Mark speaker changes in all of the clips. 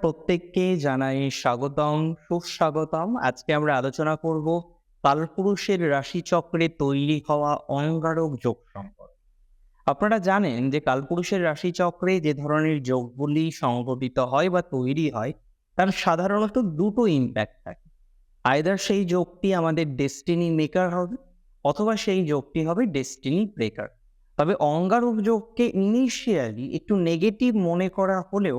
Speaker 1: প্রত্যেককে জানাই স্বাগতম, সুস্বাগতম। আজকে আমরা আলোচনা করব কালপুরুষের রাশিচক্রে তৈরি হওয়া অঙ্গারক যোগ সম্পর্কে। আপনারা জানেন যে কালপুরুষের রাশিচক্রে যে ধরনের যোগগুলি সংঘটিত হয় বা তৈরি হয়, তার সাধারণত দুটো ইম্প্যাক্ট থাকে। আয়দার সেই যোগটি আমাদের ডেস্টিনি মেকার হবে, অথবা সেই যোগটি হবে ডেস্টিনি ব্রেকার তবে অঙ্গারক যোগকে ইনিশিয়ালি একটু নেগেটিভ মনে করা হলেও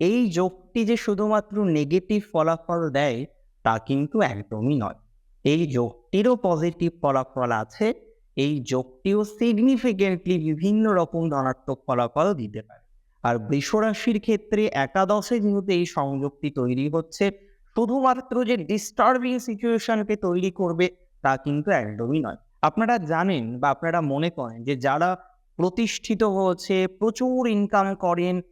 Speaker 1: এই যোগটি যে শুধুমাত্র নেগেটিভ ফলাফল দেয়, তা কিন্তু একদমই নয়। এই যোগটিরও পজিটিভ ফলাফল আছে, এই যোগটিও সিগনিফিকেন্টলি বিভিন্ন রকম ধনাত্মক ফলাফল দিতে পারে। আর বৃষরাশির ক্ষেত্রে একাদশে যেহেতু এই সংযোগটি তৈরি হচ্ছে, শুধুমাত্র যে ডিস্টার্বিং সিচুয়েশনকে তৈরি করবে, তা কিন্তু একদমই নয়। আপনারা জানেন বা আপনারা মনে করেন যে যারা প্রতিষ্ঠিত হয়েছে, প্রচুর ইনকাম করেন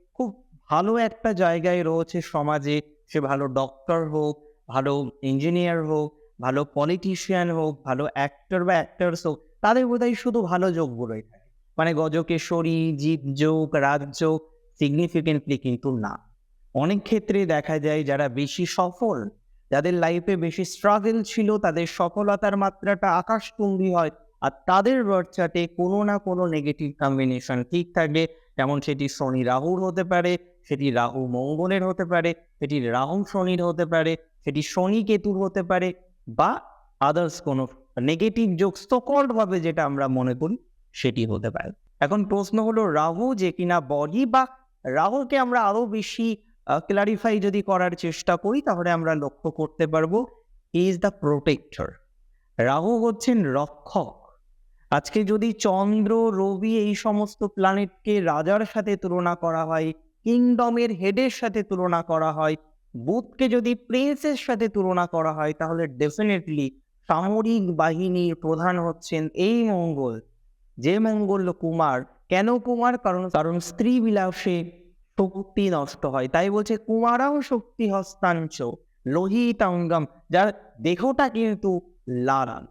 Speaker 1: ভালো একটা জায়গায় রয়েছে সমাজে, সে ভালো ডক্টর হোক, ভালো ইঞ্জিনিয়ার হোক, ভালো পলিটিশিয়ান হোক, ভালো অ্যাক্টর বা অ্যাক্টার্স হোক, তাদের বোধহয় শুধু ভালো যোগগুলোই থাকে। মানে গজকেশরী জীব যোগ রাজযোগ সিগনিফিকেন্টলি কিন্তু না। অনেক ক্ষেত্রে দেখা যায় যারা বেশি সফল, যাদের লাইফে বেশি স্ট্রাগল ছিল, তাদের সফলতার মাত্রাটা আকাশচুম্বী হয়, আর তাদের বার্চাটে কোনো না কোনো নেগেটিভ কম্বিনেশন ঠিক থাকবে যেমন সেটি শনি রাহুর হতে পারে সেটি রাহু মঙ্গলের হতে পারে, সেটি রাহু শনির হতে পারে, সেটি শনি কেতুর হতে পারে, বা আদার্স কোনো নেগেটিভ যোগ ভাবে যেটা আমরা মনে করি সেটি হতে পারে। এখন প্রশ্ন হলো, রাহু যে কিনা বডি বা রাহুকে আমরা আরও বেশি ক্লারিফাই যদি করার চেষ্টা করি, তাহলে আমরা লক্ষ্য করতে পারব ইজ দ্য প্রোটেক্টর রাহু হচ্ছেন রক্ষক। আজকে যদি চন্দ্র, রবি এই সমস্ত প্ল্যানেটকে রাজার সাথে তুলনা করা হয় কিংডমের হেডের সাথে তুলনা করা হয় বুথকে যদি প্রিন্সের সাথে তুলনা করা হয়, তাহলে ডেফিনেটলি সামরিক বাহিনীর প্রধান হচ্ছেন এই মঙ্গল। যে মঙ্গল কুমার, কেন কুমার? কারণ কারণ স্ত্রী বিলাসে শক্তি নষ্ট হয়। তাই বলছে কুমারাও শক্তি হস্তাঞ্চ, লোহিতাঙ্গম, যার দেহটা কিন্তু লালান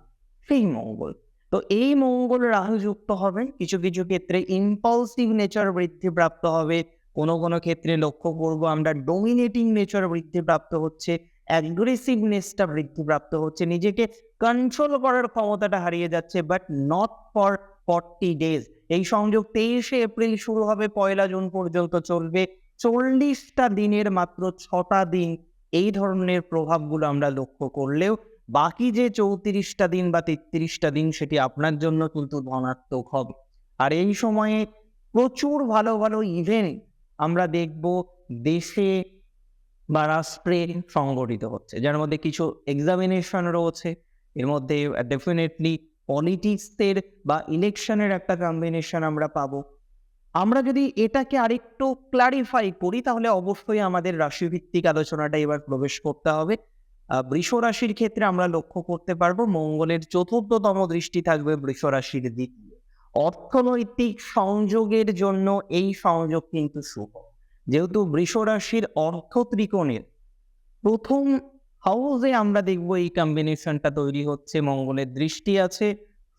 Speaker 1: সেই মঙ্গল। তো এই মঙ্গল রাহু যুক্ত হবেন, কিছু কিছু ক্ষেত্রে ইম্পালসিভ নেচার বৃদ্ধিপ্রাপ্ত হবে। কোনো কোনো ক্ষেত্রে লক্ষ্য করব আমরা ডোমিনেটিং নেচার বৃদ্ধিপ্রাপ্ত হচ্ছে অ্যাগ্রেসিভনেসটা বৃদ্ধিপ্রাপ্ত হচ্ছে, নিজেকে কন্ট্রোল করার ক্ষমতাটা হারিয়ে যাচ্ছে but not for forty days এই সংযোগ তেইশে এপ্রিল শুরু হবে, পয়লা জুন পর্যন্ত চলবে। চল্লিশটা দিনের মাত্র ছটা দিন এই ধরনের প্রভাবগুলো আমরা লক্ষ্য করলেও বাকি যে চৌত্রিশটা দিন বা তেত্রিশটা দিন সেটি আপনার জন্য কিন্তু ধনাত্মক হবে। আর এই সময়ে প্রচুর ভালো ভালো ইভেন্ট আমরা দেখব দেশে বা রাষ্ট্রে সংগঠিত হচ্ছে। যার মধ্যে কিছু এক্সামিনেশন রয়েছে। এর মধ্যে ডেফিনেটলি পলিটিক্সের বা ইলেকশনের একটা কম্বিনেশন আমরা পাবো। আমরা যদি এটাকে আরেকটু ক্লারিফাই করি, তাহলে অবশ্যই আমাদের রাশিভিত্তিক আলোচনাটা এবার প্রবেশ করতে হবে। বৃষ রাশির ক্ষেত্রে আমরা লক্ষ্য করতে পারব, মঙ্গলের চতুর্থতম দৃষ্টি থাকবে বৃষ রাশির দিকে অর্থনৈতিক সংযোগের জন্য এই সংযোগ কিন্তু শুভ। যেহেতু বৃষ রাশির অর্থ ত্রিকোণের, প্রথম হাউসে আমরা দেখব এই কম্বিনেশনটা তৈরি হচ্ছে, মঙ্গলের দৃষ্টি আছে,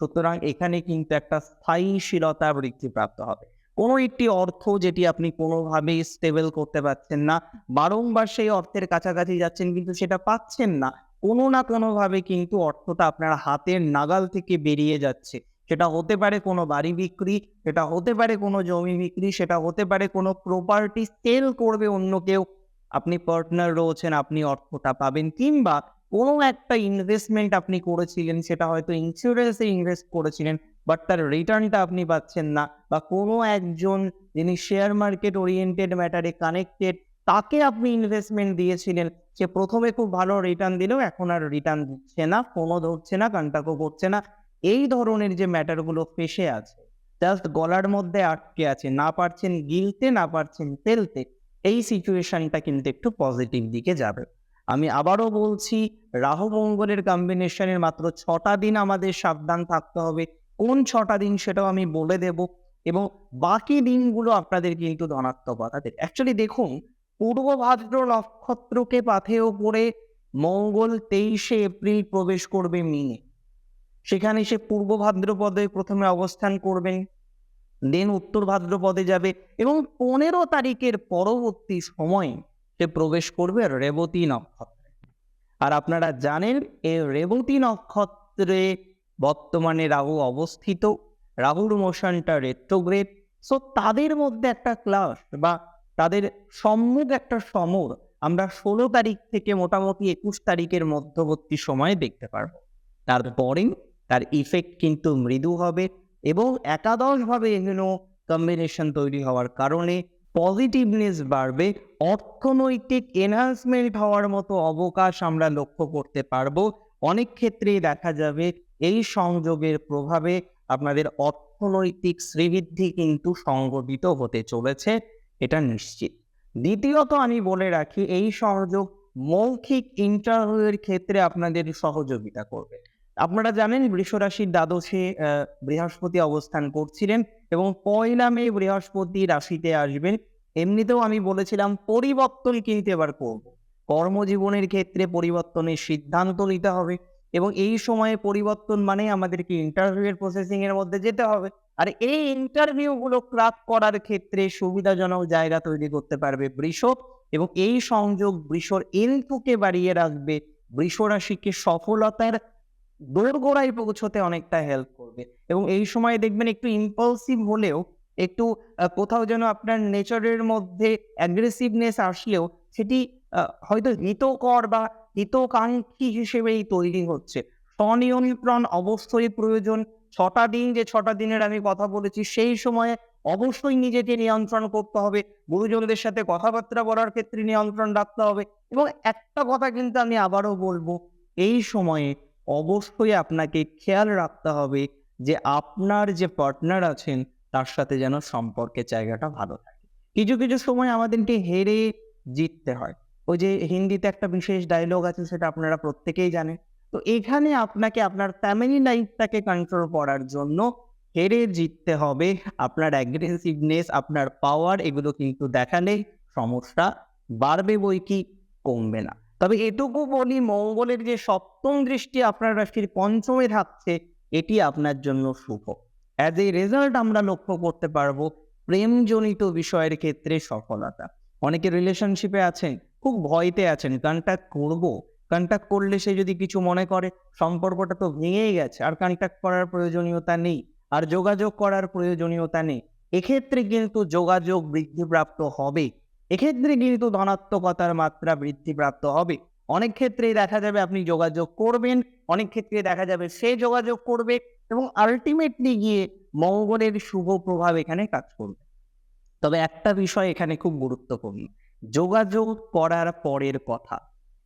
Speaker 1: সুতরাং এখানে কিন্তু একটা স্থায়ীশীলতা বৃদ্ধিপ্রাপ্ত হবে। কোনো একটি অর্থ যেটি আপনি কোনোভাবেই স্টেবল করতে পারছেন না, বারংবার সেই অর্থের কাছাকাছি যাচ্ছেন কিন্তু সেটা পাচ্ছেন না, কোনো না কোনোভাবে কিন্তু অর্থটা আপনার হাতের নাগাল থেকে বেরিয়ে যাচ্ছে। সেটা হতে পারে কোনো বাড়ি বিক্রি, সেটা হতে পারে কোনো জমি বিক্রি, সেটা হতে পারে কোনো প্রপার্টি সেল করবে অন্য কেউ। আপনি পার্টনার রয়েছেন, আপনি অর্থটা পাবেন কিংবা কোনো একটা ইনভেস্টমেন্ট আপনি করেছিলেন, সেটা হয়তো ইন্স্যুরেন্সে ইনভেস্ট করেছিলেন বাট তার রিটার্নটা আপনি পাচ্ছেন না বা কোনো একজন যিনি শেয়ার মার্কেট ওরিয়েন্টেড ম্যাটারে কানেক্টেড তাকে আপনি ইনভেস্টমেন্ট দিয়েছিলেন, সে প্রথমে খুব ভালো রিটার্ন দিলেও এখন আর রিটার্ন দিচ্ছে না ফোনও ধরছে না কন্টাক্টও করছে না। এই ধরনের যে ম্যাটারগুলো ফেসে আছে জাস্ট গলার মধ্যে আটকে আছে, না পারছেন গিলতে, না পারছেন তেলতে এই সিচুয়েশনটা কিন্তু একটু পজিটিভ দিকে যাবে। আমি আবারও বলছি, রাহু মঙ্গলের কম্বিনেশনের মাত্র ছটা দিন আমাদের সাবধান থাকতে হবে। কোন ছটা দিন সেটাও আমি বলে দেব এবং বাকি দিনগুলো আপনাদের কিন্তু ধনাত্মক দেবে অ্যাকচুয়ালি দেখুন, পূর্ব ভাদ্র নক্ষত্রকে পাথেয় করে মঙ্গল তেইশে এপ্রিল প্রবেশ করবে মিনে সেখানে সে পূর্ব ভাদ্রপদে প্রথমে অবস্থান করবেন দেন উত্তর ভাদ্রপদে যাবে এবং পনেরো তারিখের পরবর্তী সময়ে সে প্রবেশ করবে রেবতী নক্ষত্রে। আর আপনারা জানেন এই রেবতী নক্ষত্রে বর্তমানে রাহু অবস্থিত, রাহুর মোশনটা রেট্রোগ্রেড সো তাদের মধ্যে একটা ক্লাস বা তাদের সম্মুখ একটা সমর আমরা ষোলো তারিখ থেকে মোটামুটি একুশ তারিখের মধ্যবর্তী সময়ে দেখতে পারব। তারপরে তার ইফেক্ট কিন্তু মৃদু হবে এবং একাদশভাবে এগুলো কম্বিনেশন তৈরি হওয়ার কারণে পজিটিভনেস বাড়বে। অর্থনৈতিক এনহান্সমেন্ট হওয়ার মতো অবকাশ আমরা লক্ষ্য করতে পারব। অনেক ক্ষেত্রেই দেখা যাবে এই সংযোগের প্রভাবে আপনাদের অর্থনৈতিক শ্রীবৃদ্ধি কিন্তু সংগঠিত হতে চলেছে, এটা নিশ্চিত। দ্বিতীয়ত আমি বলে রাখি, এই সংযোগ মৌখিক ইন্টারভিউয়ের ক্ষেত্রে আপনাদের সহযোগিতা করবে। আপনারা জানেন বৃষরাশির দ্বাদশে বৃহস্পতি অবস্থান করছিলেন এবং পয়লা মে বৃহস্পতি রাশিতে আসবেন। এমনিতেও আমি বলেছিলাম পরিবর্তন কিন্তু এবার করব। কর্মজীবনের ক্ষেত্রে পরিবর্তনের সিদ্ধান্ত নিতে হবে এবং এই সময়ে পরিবর্তন মানে আমাদেরকে ইন্টারভিউ এর প্রসেসিং এর মধ্যে যেতে হবে। আর এই ইন্টারভিউ গুলো করার ক্ষেত্রে সুবিধাজনক জায়গা তৈরি করতে পারবে বৃষ এবং এই সংযোগ বৃষর ইনপুকে বাড়িয়ে রাখবে। বৃষ রাশিকে সফলতার দোরগোড়ায় পৌঁছতে অনেকটা হেল্প করবে। এবং এই সময় দেখবেন একটু ইম্পালসিভ হলেও, একটু কোথাও যেন আপনার নেচারের মধ্যে অ্যাগ্রেসিভনেস আসলেও, সেটি হয়তো হিতকর বা হিতকাঙ্ক্ষী হিসেবেই তৈরি হচ্ছে। স্বনিয়ন্ত্রণ অবশ্যই প্রয়োজন। ছটা দিন যে ছটা দিনের আমি কথা বলেছি, সেই সময়ে অবশ্যই নিজেকে নিয়ন্ত্রণ করতে হবে। গুরুজনদের সাথে কথাবার্তা বলার ক্ষেত্রে নিয়ন্ত্রণ রাখতে হবে। এবং একটা কথা কিন্তু আমি আবারও বলব, এই সময়ে অবশ্যই আপনাকে খেয়াল রাখতে হবে যে আপনার যে পার্টনার আছেন, তার সাথে যেন সম্পর্কের জায়গাটা ভালো থাকে। কিছু কিছু সময় আমাদেরকে হেরে জিততে হয়। ওই যে হিন্দিতে একটা বিশেষ ডায়লগ আছে, সেটা আপনারা প্রত্যেকেই জানেন। তো এখানে আপনাকে আপনার ফ্যামিলি লাইফটাকে কন্ট্রোল করার জন্য হেরে জিততে হবে। আপনার অ্যাগ্রেসিভনেস আপনার পাওয়ার এগুলো কিন্তু দেখালে সমস্যা বাড়বে বই কি? কমবে না। তবে এটুকু বলি, মঙ্গলের যে সপ্তম দৃষ্টি আপনার রাশির পঞ্চমে থাকছে, এটি আপনার জন্য শুভ। অ্যাজ এ রেজাল্ট আমরা লক্ষ্য করতে পারব প্রেমজনিত বিষয়ের ক্ষেত্রে সফলতা। অনেকে রিলেশনশিপে আছেন, খুব ভয়তে আছেন কন্ট্যাক্ট করব। কন্ট্যাক্ট করলে সে যদি কিছু মনে করে, সম্পর্কটা তো ভেঙেই গেছে, আর কন্ট্যাক্ট করার প্রয়োজনীয়তা নেই, আর যোগাযোগ করার প্রয়োজনীয়তা নেই। এক্ষেত্রে কিন্তু যোগাযোগ বৃদ্ধিপ্রাপ্ত হবে। এক্ষেত্রে কিন্তু ধনাত্মকতার মাত্রা বৃদ্ধিপ্রাপ্ত হবে। অনেক ক্ষেত্রেই দেখা যাবে আপনি যোগাযোগ করবেন, অনেক ক্ষেত্রে দেখা যাবে সে যোগাযোগ করবে এবং আলটিমেটলি গিয়ে মঙ্গলের শুভ প্রভাব এখানে কাজ করবে। তবে একটা বিষয় এখানে খুব গুরুত্বপূর্ণ, যোগাযোগ করার পরের কথা।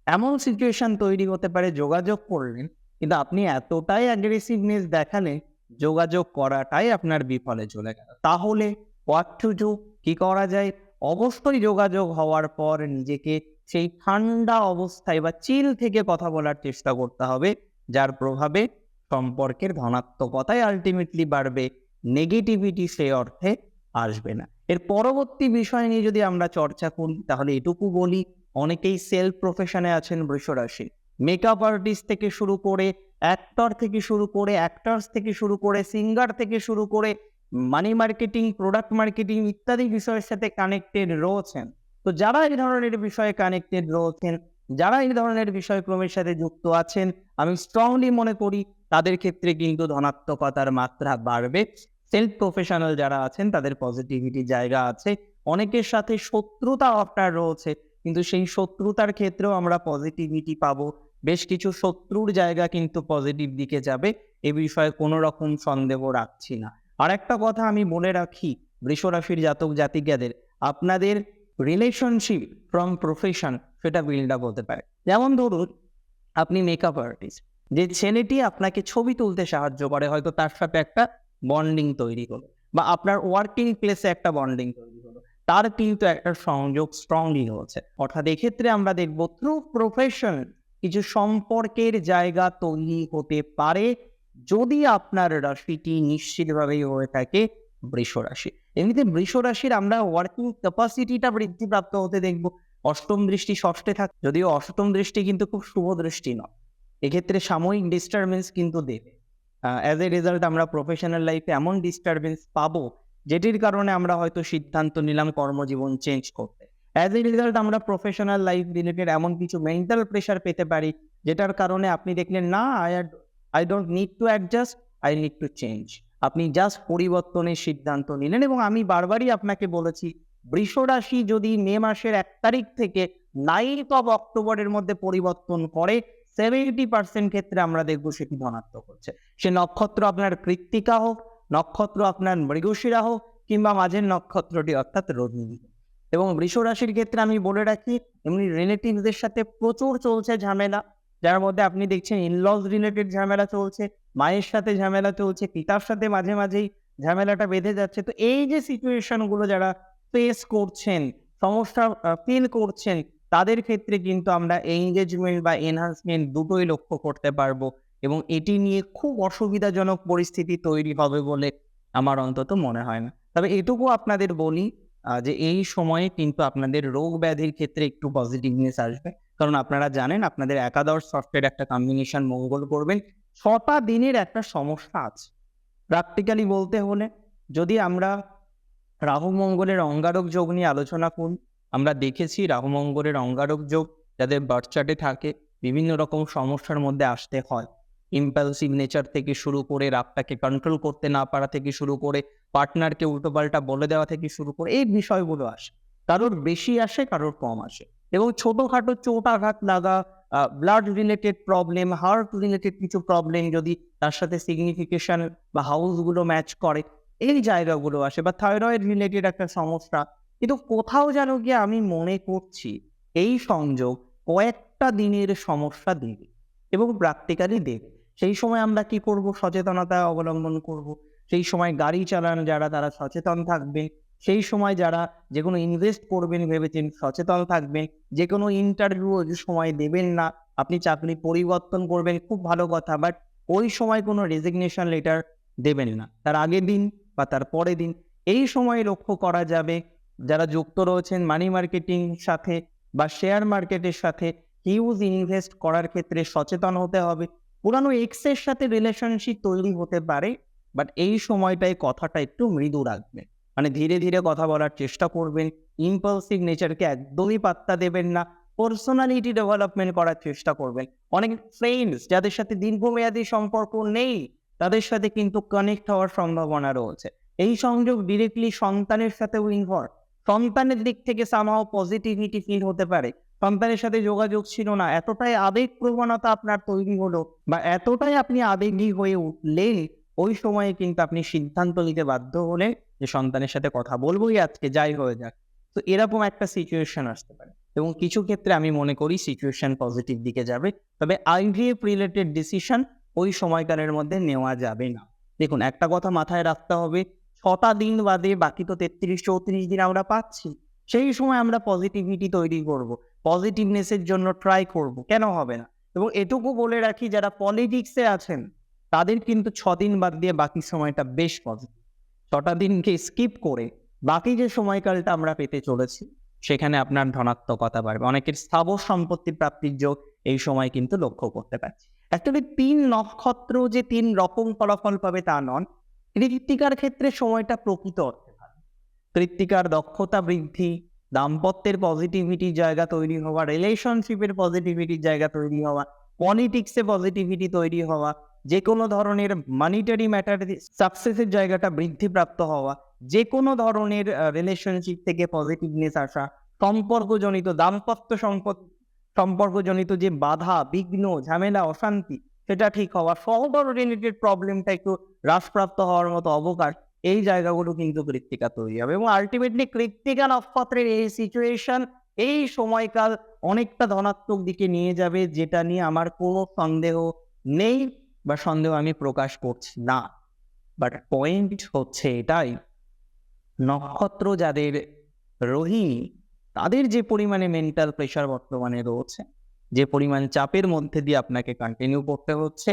Speaker 1: এমন সিচুয়েশন তৈরি হতে পারে যোগাযোগ করলেন, কিন্তু আপনি এতটাই অ্যাগ্রেসিভনেস দেখালেন যোগাযোগ করাটাই আপনার বিফলে চলে গেল। তাহলে হোয়াট টু ডু কি করা যায়? অবশ্যই যোগাযোগ হওয়ার পর নিজেকে সেই ঠান্ডা অবস্থায় বা চিল থেকে কথা বলার চেষ্টা করতে হবে, যার প্রভাবে সম্পর্কের ধনাত্মকতাই আলটিমেটলি বাড়বে নেগেটিভিটি সে অর্থে আসবে না। এর পরবর্তী বিষয় নিয়ে যদি আমরা চর্চা করি, তাহলে এটুকু বলি, অনেকেই সেলফ প্রফেশনে আছেন বৃষরাশি। মেকআপ আর্টিস্ট থেকে শুরু করে অ্যাক্টর থেকে শুরু করে অ্যাক্টার্স থেকে শুরু করে সিঙ্গার থেকে শুরু করে মানি মার্কেটিং প্রোডাক্ট মার্কেটিং ইত্যাদি বিষয়ের সাথে কানেক্টেড রয়েছেন। তো যারা এই ধরনের বিষয়ে কানেক্টেড রয়েছেন, যারা এই ধরনের বিষয়ক্রমের সাথে যুক্ত আছেন, আমি স্ট্রংলি মনে করি তাদের ক্ষেত্রে কিন্তু ধনাত্মকতার মাত্রা বাড়বে। সেলফ প্রফেশনাল যারা আছেন, তাদের পজিটিভিটি জায়গা আছে। অনেকের সাথে শত্রুতা আপনার রয়েছে, কিন্তু সেই শত্রুতার ক্ষেত্রেও আমরা পজিটিভিটি পাবো। বেশ কিছু শত্রুর জায়গা কিন্তু পজিটিভ দিকে যাবে, এ বিষয়ে কোনো রকম সন্দেহ রাখছি না। আর একটা কথা আমি বলে রাখি বৃষরাশির জাতক জাতিকাদের, আপনাদের রিলেশনশিপ ফ্রম প্রফেশন সেটা বিল্ড আপ হতে পারে। যেমন ধরুন, আপনি মেকআপ আর্টিস্ট যে ছেলেটি আপনাকে ছবি তুলতে সাহায্য করে, হয়তো তার সাথে একটা বন্ডিং তৈরি হলো, বা আপনার ওয়ার্কিং প্লেসে একটা বন্ডিং তৈরি হলো, তার কিন্তু একটা সংযোগ স্ট্রংলি হচ্ছে অর্থাৎ এক্ষেত্রে আমরা দেখব থ্রু প্রফেশন কিছু সম্পর্কের জায়গা তৈরি হতে পারে যদি আপনার রাশিটি নিশ্চিতভাবেই হয়ে থাকে বৃষ রাশি। এমনিতে বৃষ রাশির আমরা ওয়ার্কিং ক্যাপাসিটিটা বৃদ্ধিপ্রাপ্ত হতে দেখব। অষ্টম দৃষ্টি ষষ্ঠে থাক যদিও অষ্টম দৃষ্টি কিন্তু খুব শুভ দৃষ্টি নয়। এক্ষেত্রে সাময়িক ডিস্টারবেন্স কিন্তু দেবে। অ্যাজ এ রেজাল্ট আমরা প্রফেশনাল লাইফে এমন ডিস্টারবেন্স পাবো, যেটির কারণে আমরা হয়তো সিদ্ধান্ত নিলাম কর্মজীবন চেঞ্জ করতে। অ্যাজ এ রেজাল্ট আমরা প্রফেশনাল লাইফ রিলেটেড এমন কিছু মেন্টাল প্রেশার পেতে পারি, যেটার কারণে আপনি দেখলেন, না I I don't need to adjust I need to change আপনি জাস্ট পরিবর্তনের সিদ্ধান্ত নিলেন এবং আমি বারবারই আপনাকে বলেছি, বৃষ রাশি যদি মে মাসের এক তারিখ থেকে নাইন্থ অফ অক্টোবরের মধ্যে পরিবর্তন করে সেভেন্টি পার্সেন্ট ক্ষেত্রে আমরা দেখব সেটি ধনাত্মক হচ্ছে। সে নক্ষত্র আপনার কৃত্তিকা হোক, নক্ষত্র আপনার মৃগশিরা হোক, কিংবা মাঝের নক্ষত্রটি অর্থাৎ রোহিণী এবং বৃষ রাশির ক্ষেত্রে আমি বলে রাখি, এমনি রিলেটিভদের সাথে প্রচুর চলছে ঝামেলা। যার মধ্যে আপনি দেখছেন ইনলজ রিলেটেড ঝামেলা চলছে, মায়ের সাথে ঝামেলা চলছে, পিতার সাথে মাঝে মাঝেই ঝামেলাটা বেঁধে যাচ্ছে। তো এই যে সিচুয়েশনগুলো যারা ফেস করছেন, সমস্যা ফিল করছেন, তাদের ক্ষেত্রে কিন্তু আমরা এঙ্গেজমেন্ট বা এনহান্সমেন্ট দুটোই লক্ষ্য করতে পারব এবং এটি নিয়ে খুব অসুবিধাজনক পরিস্থিতি তৈরি হবে বলে আমার অন্তত মনে হয় না। তবে এটুকু আপনাদের বলি যে এই সময়ে কিন্তু আপনাদের রোগ ব্যাধির ক্ষেত্রে একটু পজিটিভনেস আসবে। কারণ আপনারা জানেন আপনাদের একাদশ ষষ্ঠের একটা কম্বিনেশন মঙ্গল করবেন। ছটা দিনের একটা সমস্যা আছে। প্র্যাকটিক্যালি বলতে হলে যদি আমরা রাহু মঙ্গলের অঙ্গারক যোগ নিয়ে আলোচনা করুন আমরা দেখেছি রাহু মঙ্গলের অঙ্গারক যোগ যাদের বার্থ চার্টে থাকে, বিভিন্ন রকম সমস্যার মধ্যে আসতে হয়। ইম্পালসিভ নেচার থেকে শুরু করে রাগটাকে কন্ট্রোল করতে না পারা থেকে শুরু করে পার্টনারকে উল্টোপাল্টা বলে দেওয়া থেকে শুরু করে, এই বিষয়গুলো আসে। কারোর বেশি আসে, কারোর কম আসে। এবং ছোটখাটো চোট আঘাত লাগা blood related problem heart related কিছু প্রবলেম যদি তার সাথে সিগনিফিকেশন বা হাউসগুলো ম্যাচ করে, এই জায়গাগুলো আসে বা থাইরয়েড রিলেটেড একটা সমস্যা। কিন্তু কোথাও যেন গিয়ে আমি মনে করছি এই সংযোগ কয়েকটা দিনের সমস্যা দেবে এবং প্র্যাকটিক্যালি দেবে। সেই সময় আমরা কি করব? সচেতনতা অবলম্বন করব। সেই সময় গাড়ি চালান যারা, তারা সচেতন থাকবেন সেই সময় যারা যে কোনো ইনভেস্ট করবেন ভেবেছেন সচেতন থাকবেন। যে কোনো ইন্টারভিউ সময় দেবেন না। আপনি চাকরি পরিবর্তন করবেন, খুব ভালো কথা। বাট ওই সময় কোনো রেজিগনেশন লেটার দেবেন না। তার আগের দিন বা তার পরের দিন এই সময় লক্ষ্য করা যাবে। যারা যুক্ত রয়েছেন মানি মার্কেটিং সাথে বা শেয়ার মার্কেটের সাথে হিউজ ইনভেস্ট করার ক্ষেত্রে সচেতন হতে হবে। পুরানো এক্সের সাথে রিলেশনশিপ তৈরি হতে পারে বাট এই সময়টায় কথাটা একটু মৃদু রাখবেন। মানে ধীরে ধীরে কথা বলার চেষ্টা করবেন। ইম্পালসিভ নেচারকে একদমই পাত্তা দেবেন না। পার্সোনালিটি ডেভেলপমেন্ট করার চেষ্টা করবেন। অনেক ফ্রেন্ডস যাদের সাথে দীর্ঘমেয়াদী সম্পর্ক নেই, তাদের সাথে কিন্তু কানেক্ট হওয়ার সম্ভাবনা রয়েছে। এই সংযোগ ডিরেক্টলি সন্তানের সাথেও ইনভলভ সন্তানের দিক থেকে সামাও পজিটিভিটি ফিল হতে পারে। সন্তানের সাথে যোগাযোগ ছিল না। এতটাই আবেগ প্রবণতা আপনার তৈরি হলো বা এতটাই আপনি আবেগী হয়ে উঠলেন, ওই সময়ে কিন্তু আপনি সিদ্ধান্ত নিতে বাধ্য হলেন। যে সন্তানের সাথে কথা বলবোই আজকে, যাই হয়ে যাক। তো এরকম একটা সিচুয়েশন আসতে পারে। এবং কিছু ক্ষেত্রে আমি মনে করি সিচুয়েশন পজিটিভ দিকে যাবে। তবে আইভিএফ রিলেটেড ডিসিশন ওই সময়কালের মধ্যে নেওয়া যাবে না। দেখুন, একটা কথা মাথায় রাখতে হবে, ছটা দিন বাদে বাকি তো তেত্রিশ, চৌত্রিশ দিন আমরা পাচ্ছি। সেই সময় আমরা পজিটিভিটি তৈরি করব। পজিটিভনেসের জন্য ট্রাই করব। কেন হবে না? এবং এটুকু বলে রাখি, যারা পলিটিক্সে আছেন, তাদের কিন্তু ছ দিন বাদ দিয়ে বাকি সময়টা বেশ পজিটিভ ছটা দিনকে স্কিপ করে বাকি যে সময়কালটা আমরা পেতে চলেছি, সেখানে আপনার ধনাত্মকতা বাড়বে। অনেকের স্থাবর সম্পত্তি প্রাপ্তির যোগ এই সময় কিন্তু লক্ষ্য করতে পারছি। অ্যাকচুয়ালি তিন নক্ষত্র যে তিন রকম ফলাফল পাবে তা নন, কৃত্তিকার ক্ষেত্রে সময়টা প্রকৃত অর্থে কৃত্তিকার দক্ষতা বৃদ্ধি, দাম্পত্যের পজিটিভিটির জায়গা তৈরি হওয়া রিলেশনশিপের পজিটিভিটির জায়গা তৈরি হওয়া পলিটিক্সে পজিটিভিটি তৈরি হওয়া যে কোনো ধরনের মানিটারি ম্যাটার সাকসেসের জায়গাটা বৃদ্ধিপ্রাপ্ত হওয়া যে কোনো ধরনের রিলেশনশিপ থেকে পজিটিভনেস আসা, সম্পর্কজনিত দাম্পত্য সম্পদ, সম্পর্কজনিত যে বাধা, বিঘ্ন, ঝামেলা, অশান্তি, সেটা ঠিক হওয়া সহবর রিলেটেড প্রবলেমটা একটু হ্রাসপ্রাপ্ত হওয়ার মতো অবকাশ, এই জায়গাগুলো কিন্তু কৃত্তিকা তৈরি হবে। এবং আলটিমেটলি কৃত্তিকা নক্ষত্রের এই সিচুয়েশন এই সময়কাল অনেকটা ধনাত্মক দিকে নিয়ে যাবে, যেটা নিয়ে আমার কোনো সন্দেহ নেই। বা সন্দেহ আমি প্রকাশ করছি না বাট পয়েন্ট হচ্ছে এটাই, নক্ষত্র যাদের রোহিণী, তাদের যে পরিমাণে মেন্টাল প্রেশার বর্তমানে রয়েছে, যে পরিমাণ চাপের মধ্যে দিয়ে আপনাকে কন্টিনিউ করতে হচ্ছে,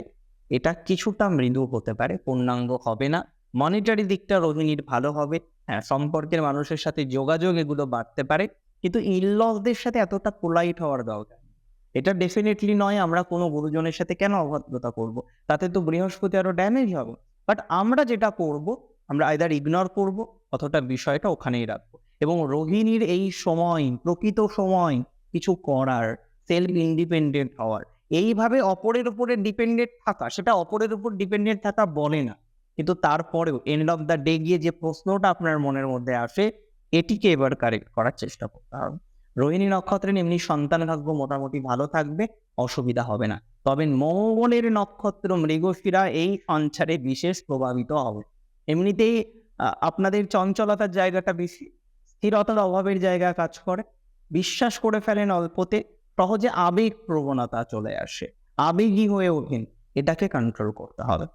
Speaker 1: এটা কিছুটা মৃদু হতে পারে, পূর্ণাঙ্গ হবে না মনিটারি দিকটা রোহিণীর ভালো হবে হ্যাঁ সম্পর্কের মানুষের সাথে যোগাযোগ এগুলো বাড়তে পারে, কিন্তু ইনলসদের সাথে এতটা পোলাইট হওয়ার দরকার। এটা ডেফিনেটলি নয় আমরা কোনো গুরুজনের সাথে কেন অভদ্রতা করব? তাতে তো বৃহস্পতি আরও ড্যামেজ হবে। বাট আমরা যেটা করব, আমরা আইদার ইগনোর করব অথবা বিষয়টা ওখানেই রাখব। এবং রোহিণীর এই সময়, প্রকৃত সময় কিছু করার সেলফ ইন্ডিপেন্ডেন্ট হওয়ার, এইভাবে অপরের উপরে ডিপেন্ডেন্ট থাকা, সেটা অপরের উপর ডিপেন্ডেন্ট থাকা বলে না। কিন্তু তারপরেও এন্ড অফ দ্য ডে গিয়ে যে প্রশ্নটা আপনার মনের মধ্যে আসে, এটিকে এবার কারেক্ট করার চেষ্টা করতে হবে। রোহিণী নক্ষত্রের এমনি সন্তান ভাগ্য মোটামুটি ভালো থাকবে, অসুবিধা হবে না। তবে মঙ্গলের নক্ষত্র মৃগশিরা এই সঞ্চারে বিশেষ প্রভাবিত হবে। এমনিতেই আপনাদের চঞ্চলতার জায়গাটা বেশি, স্থিরতার অভাবের জায়গা কাজ করে। বিশ্বাস করে ফেলেন অল্পতে, সহজে আবেগ প্রবণতা চলে আসে। আবেগী হয়ে ওঠেন, এটাকে কন্ট্রোল করতে হবে।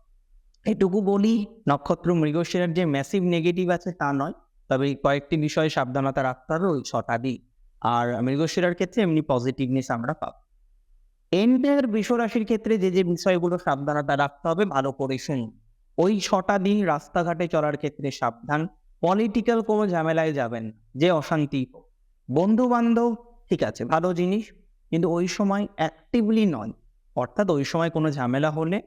Speaker 1: এটুকু বলি, নক্ষত্র মৃগশিরার যে ম্যাসিভ নেগেটিভ আছে তা নয়, তবে কয়েকটি বিষয়ে সাবধানতা রাখতে হবে, ওই ছটা দিক। আর মৃগশিরার ক্ষেত্রে এমনি পজিটিভনেস আমরা পাবো। এন্টায়ার বিশ্বরাশির ক্ষেত্রে যে যে বিষয়গুলো সাবধানতা রাখতে হবে, ভালো করে শুনুন। ওই ছটা দিন রাস্তাঘাটে চলার ক্ষেত্রে সাবধান পলিটিক্যাল কোনো ঝামেলায় যাবেন যে অশান্তি বন্ধু বান্ধব ঠিক আছে, ভালো জিনিস, কিন্তু ওই সময় অ্যাক্টিভলি নয়। অর্থাৎ ওই সময় কোনো ঝামেলা হলে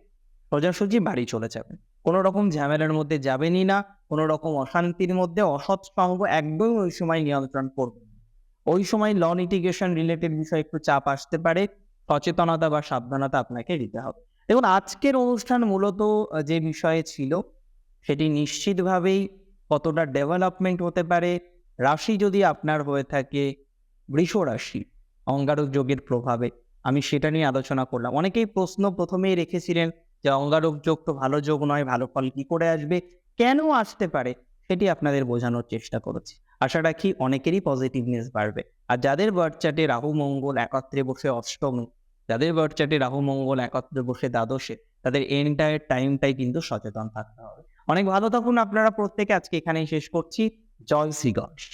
Speaker 1: সোজাসুজি বাড়ি চলে যাবেন। কোনো রকম ঝামেলার মধ্যে যাবেনই না, কোনো রকম অশান্তির মধ্যে অসৎ সঙ্গ একদম ওই সময় নিয়ন্ত্রণ করবেন ওই সময় ল লিটিগেশন রিলেটেড বিষয়ে একটু চাপ আসতে পারে। সচেতনতা বা সাবধানতা আপনাকে দিতে হবে। দেখুন, আজকের অনুষ্ঠান মূলত যে বিষয়ে ছিল, সেটি নিশ্চিতভাবেই কতটা ডেভেলপমেন্ট হতে পারে। রাশি যদি আপনার হয়ে থাকে, বৃষ রাশি, অঙ্গারক যোগের প্রভাবে। আমি সেটা নিয়ে আলোচনা করলাম। অনেকেই প্রশ্ন প্রথমেই রেখেছিলেন যে অঙ্গারক যোগ তো ভালো যোগ নয়, ভালো ফল কি করে আসবে? কেন আসতে পারে? সেটি আপনাদের বোঝানোর চেষ্টা করেছি। আশা রাখি অনেকেরই পজিটিভনেস বাড়বে। আর যাদের বার্থ চার্টে রাহু, মঙ্গল একত্রে বসে অষ্টমী, যাদের বার্থ চার্টে রাহু, মঙ্গল একত্রে বসে দ্বাদশে, তাদের এন্টায়ার টাইমটাই কিন্তু সচেতন থাকতে হবে। অনেক ভালো থাকুন আপনারা প্রত্যেকে। আজকে এখানেই শেষ করছি। জয় শ্রী গণেশ।